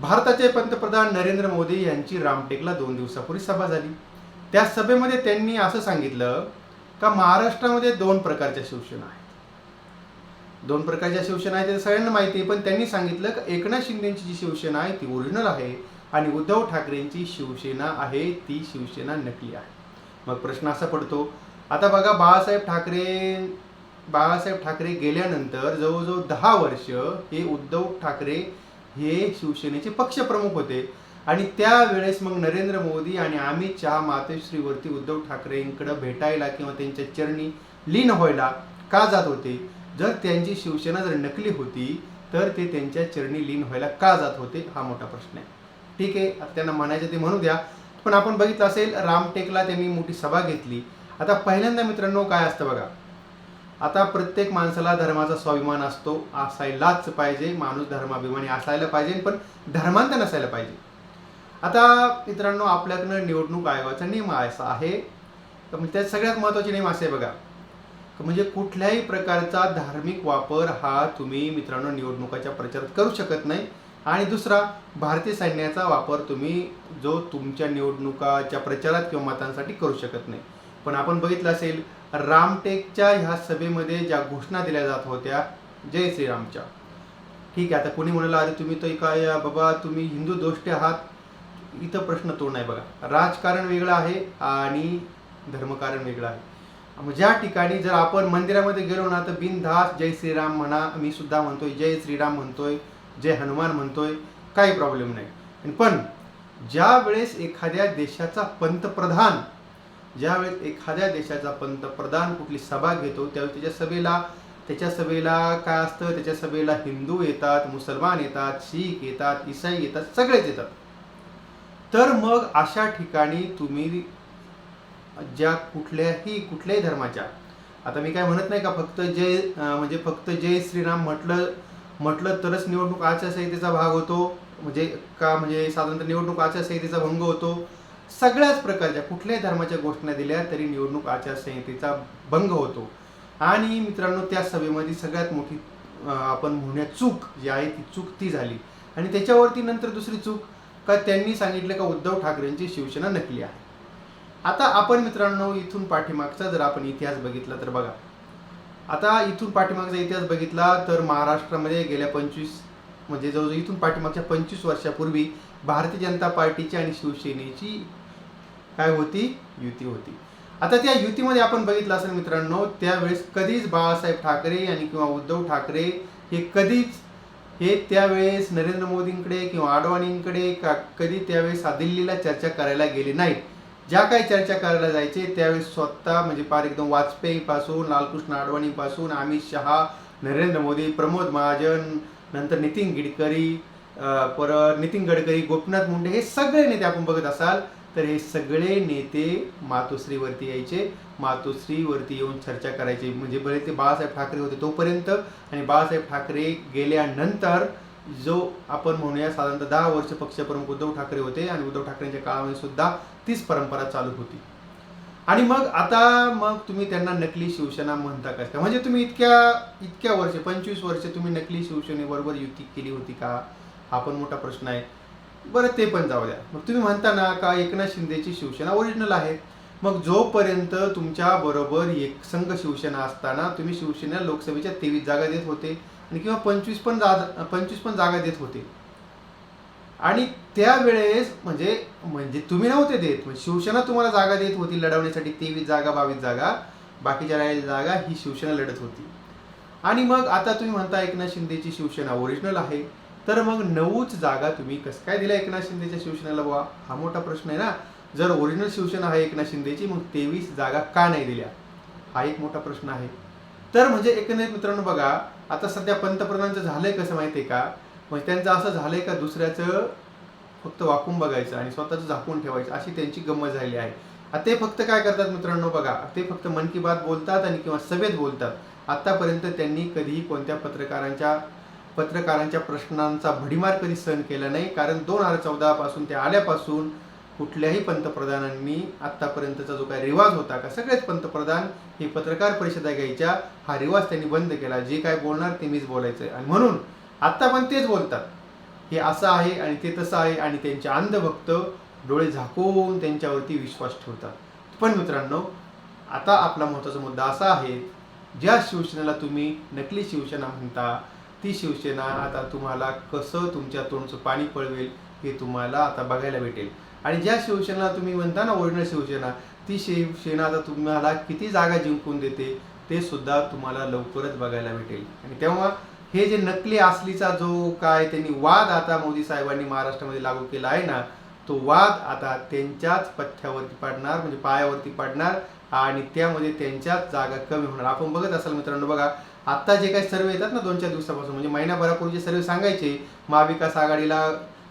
भारताचे पंतप्रधान नरेंद्र मोदी यांची रामटेकला दोन दिवसापूर्वी सभा झाली. त्या सभेमध्ये त्यांनी असं सांगितलं का महाराष्ट्रामध्ये दोन प्रकारच्या शिवसेना आहेत. दोन प्रकारच्या शिवसेना आहेत ते सगळ्यांना माहिती आहे पण त्यांनी सांगितलं का एकनाथ शिंदेची जी शिवसेना आहे ती ओरिजिनल आहे आणि उद्धव ठाकरेंची शिवसेना आहे ती शिवसेना नकली आहे. मग प्रश्न असा पडतो आता बघा बाळासाहेब ठाकरे बाळासाहेब ठाकरे गेल्यानंतर जवळजवळ दहा वर्ष हे उद्धव ठाकरे हे शिवसेनेचे पक्षप्रमुख होते. आणि त्यावेळेस मग नरेंद्र मोदी आणि अमित शहा मातोश्रीवरती उद्धव ठाकरेंकडे भेटायला किंवा त्यांच्या चरणी लीन व्हायला का जात होते? जर त्यांची शिवसेना जर नकली होती तर ते त्यांच्या चरणी लीन व्हायला का जात होते? हा मोठा प्रश्न आहे. ठीक आहे त्यांना म्हणायचं ते म्हणू द्या. पण आपण बघितलं असेल रामटेकला त्यांनी मोठी सभा घेतली. आता पहिल्यांदा मित्रांनो काय असतं बघा? आता प्रत्येक माणसाला धर्माचा स्वाभिमान असतो असायलाच पाहिजे. माणूस धर्माभिमानी असायला पाहिजे पण धर्मांत नसायला पाहिजे. आता मित्रांनो आपल्याकडनं निवडणूक आयोगाचा नियम असा आहे. म्हणजे त्यात सगळ्यात महत्त्वाचे नियम असे बघा. म्हणजे कुठल्याही प्रकारचा धार्मिक वापर हा तुम्ही मित्रांनो निवडणुकाच्या प्रचारात करू शकत नाही. आणि दुसरा भारतीय सैन्याचा वापर तुम्ही जो तुमच्या निवडणुकाच्या प्रचारात किंवा मतांसाठी करू शकत नाही. पण आपण बघितलं असेल रामटेकच्या ह्या सभेमध्ये ज्या घोषणा दिल्या जात होत्या जय श्रीरामच्या. ठीक आहे आता कोणी म्हणाला अरे तुम्ही तर काय बाबा तुम्ही हिंदू दोष्टी आहात. इथं प्रश्न तो नाही बघा. राजकारण वेगळं आहे आणि धर्मकारण वेगळं आहे. मग ज्या ठिकाणी जर आपण मंदिरामध्ये गेलो ना तर बिनधास जय श्रीराम म्हणा मी सुद्धा म्हणतोय जय श्रीराम म्हणतोय जय हनुमान म्हणतोय काही प्रॉब्लेम नाही. पण ज्या वेळेस एखाद्या देशाचा पंतप्रधान ज्यावेळेस एखाद्या देशाचा पंतप्रधान कुठली सभा घेतो त्यावेळेस त्याच्या सभेला त्याच्या सभेला काय असतं? त्याच्या सभेला हिंदू येतात मुसलमान येतात शीख येतात इसाई येतात सगळेच येतात. तर मग अशा ठिकाणी तुम्ही ज्या कुठल्याही कुठल्याही धर्माच्या आता मी काय म्हणत नाही का फक्त जय म्हणजे फक्त जय श्रीराम म्हटलं म्हटलं तरच निवडणूक आचारसंहितेचा भाग होतो. म्हणजे का म्हणजे साधारणतः निवडणूक आचारसंहितेचा भंग होतो. सगळ्याच प्रकारच्या कुठल्याही धर्माच्या घोषणा दिल्या तरी निवडणूक आचारसंहितेचा भंग होतो. आणि मित्रांनो त्या सभेमध्ये सगळ्यात मोठी आपण म्हणूया चूक जी आहे ती चूक ती झाली. आणि त्याच्यावरती नंतर दुसरी चूक का त्यांनी सांगितलं का उद्धव ठाकरेंची शिवसेना नकली आहे. आता आपण मित्रांनो इथून पाठीमागचा जर आपण इतिहास बघितला तर बघा. आता इथून पाठीमागचा इतिहास बघितला तर महाराष्ट्रामध्ये गेल्या पंचवीस म्हणजे जवळजवळ इथून पाठीमागच्या पंचवीस वर्षापूर्वी भारतीय जनता पार्टीची आणि शिवसेनेची काय होती? युती होती. आता त्या युतीमध्ये आपण बघितलं असेल मित्रांनो त्यावेळेस कधीच बाळासाहेब ठाकरे आणि किंवा उद्धव ठाकरे हे कधीच हे त्यावेळेस नरेंद्र मोदींकडे किंवा अडवाणींकडे का कधी त्यावेळेस दिल्लीला चर्चा करायला गेले नाहीत. ज्या काही चर्चा करायला जायचे त्यावेळेस स्वतः म्हणजे पार एकदम वाजपेयीपासून लालकृष्ण अडवाणीपासून अमित शहा नरेंद्र मोदी प्रमोद महाजन नंतर नितीन गडकरी परत नितीन गडकरी गोपीनाथ मुंडे हे सगळे नेते आपण बघत असाल. तर हे सगळे नेते मातोश्रीवरती यायचे. मातोश्रीवरती येऊन चर्चा करायची. म्हणजे बरे ते बाळासाहेब ठाकरे होते तोपर्यंत आणि बाळासाहेब ठाकरे गेल्यानंतर जो आपण म्हणूया साधारणतः दहा वर्ष पक्षप्रमुख उद्धव ठाकरे होते आणि उद्धव ठाकरेंच्या काळामध्ये सुद्धा तीच परंपरा चालू होती. आणि मग आता मग तुम्ही त्यांना नकली शिवसेना म्हणता का? म्हणजे तुम्ही इतक्या इतक्या वर्ष पंचवीस वर्ष तुम्ही नकली शिवसेनेबरोबर युती केली होती का? हा पण मोठा प्रश्न आहे. बरं ते पण जाऊ द्या. मग तुम्ही म्हणता ना का एकनाथ शिंदेची शिवसेना ओरिजिनल आहे? मग जोपर्यंत तुमच्या बरोबर एक संघ शिवसेना असताना तुम्ही शिवसेना लोकसभेच्या तेवीस जागा देत होते आणि किंवा पंचवीस पण जागा पंचवीस पण जागा देत होते. आणि त्यावेळेस म्हणजे म्हणजे तुम्ही नव्हते देत. म्हणजे शिवसेना तुम्हाला जागा देत होती लढवण्यासाठी तेवीस जागा बावीस जागा बाकीच्या राहिलेल्या जागा ही शिवसेना लढत होती. आणि मग आता तुम्ही म्हणता एकनाथ शिंदेची शिवसेना ओरिजिनल आहे. तर मग नऊच जागा तुम्ही कसं काय दिल्या एकनाथ शिंदेच्या शिवसेनेला बुवा? हा मोठा प्रश्न आहे ना. जर ओरिजिनल शिवसेना आहे एकनाथ शिंदेची मग तेवीस जागा का नाही दिल्या? हा एक मोठा प्रश्न आहे. तर म्हणजे एकंदरीत मित्रांनो बघा आता सध्या पंतप्रधानांचं झालंय कसं माहितीये का? म्हणजे त्यांचं असं झालंय का दुसऱ्याचं फक्त वाकून बघायचं आणि स्वतःचं झाकून ठेवायचं अशी त्यांची गंमत झालेली आहे. आता ते फक्त काय करतात मित्रांनो बघा ते फक्त मन की बात बोलतात आणि किंवा सभेत बोलतात. आतापर्यंत त्यांनी कधीही कोणत्या पत्रकारांच्या पत्रकारांच्या प्रश्नांचा भडीमार कधी सहन केला नाही कारण दोन हजार चौदा पासून ते आल्यापासून कुठल्याही पंतप्रधानांनी आतापर्यंतचा जो काही रिवाज होता का सगळेच पंतप्रधान हे पत्रकार परिषदा घ्यायच्या हा रिवाज त्यांनी बंद केला. जे काय बोलणार ते मीच बोलायचं आणि म्हणून आत्ता पण तेच बोलतात. हे असं आहे आणि ते तसं आहे आणि त्यांचे अंधभक्त डोळे झाकून त्यांच्यावरती विश्वास ठेवतात. पण मित्रांनो आता आपला महत्त्वाचा मुद्दा असा आहे ज्या शिवसेनेला तुम्ही नकली शिवसेना म्हणता ती शिवसेना आता तुम्हाला कसं तुमच्या तोंडचं पाणी पळवेल हे तुम्हाला आता बघायला भेटेल. आणि ज्या शिवसेना तुम्ही म्हणता ना ओरिजिनल शिवसेना ती शिवसेना आता तुम्हाला किती जागा जिंकून देते ते सुद्धा तुम्हाला लवकरच बघायला भेटेल. आणि तेव्हा हे जे नकली असलीचा जो काय त्यांनी वाद आता मोदी साहेबांनी महाराष्ट्रामध्ये लागू केला आहे ना तो वाद आता त्यांच्याच पथ्यावरती पडणार म्हणजे पायावरती पडणार आणि त्यामध्ये त्यांच्याच जागा कमी होणार. आपण बघत असाल मित्रांनो बघा आत्ता जे काही सर्वे येतात ना दोन चार दिवसापासून म्हणजे महिन्याभरापूर्वी जे सर्वे सांगायचे महाविकास आघाडीला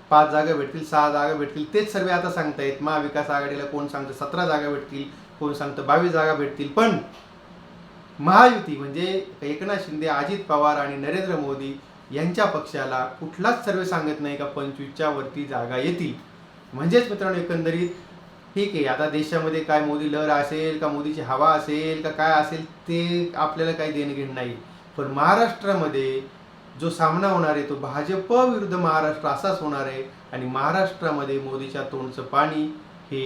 पाच जागा भेटतील सहा जागा भेटतील तेच सर्वे आता सांगतायत. महाविकास आघाडीला कोण सांगतं? सतरा जागा भेटतील कोण सांगतं? बावीस जागा भेटतील. पण महायुती म्हणजे एकनाथ शिंदे अजित पवार आणि नरेंद्र मोदी यांच्या पक्षाला कुठलाच सर्वे सांगत नाही का पंचवीसच्या वरती जागा येतील. म्हणजेच मित्रांनो एकंदरीत ठीक आहे आता देशामध्ये काय मोदी लहर असेल का मोदीची हवा असेल का काय असेल ते आपल्याला काही देणं नाही. पण महाराष्ट्रामध्ये जो सामना होणार आहे तो भाजप विरुद्ध महाराष्ट्र असाच होणार आहे आणि महाराष्ट्रामध्ये मोदीच्या तोंडचं पाणी हे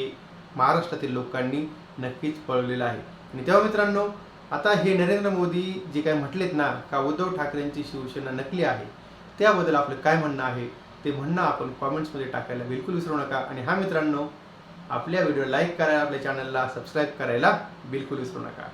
महाराष्ट्रातील लोकांनी नक्कीच पळवलेलं आहे. आणि तेव्हा मित्रांनो आता हे नरेंद्र मोदी जे काय म्हटलेत ना का उद्धव ठाकरेंची शिवसेना नकली आहे त्याबद्दल आपलं काय म्हणणं आहे ते म्हणणं आपण कॉमेंट्समध्ये टाकायला बिलकुल विसरू नका. आणि हा मित्रांनो आपल्या व्हिडिओ लाईक करायला आपल्या चॅनलला सबस्क्राईब करायला बिलकुल विसरू नका.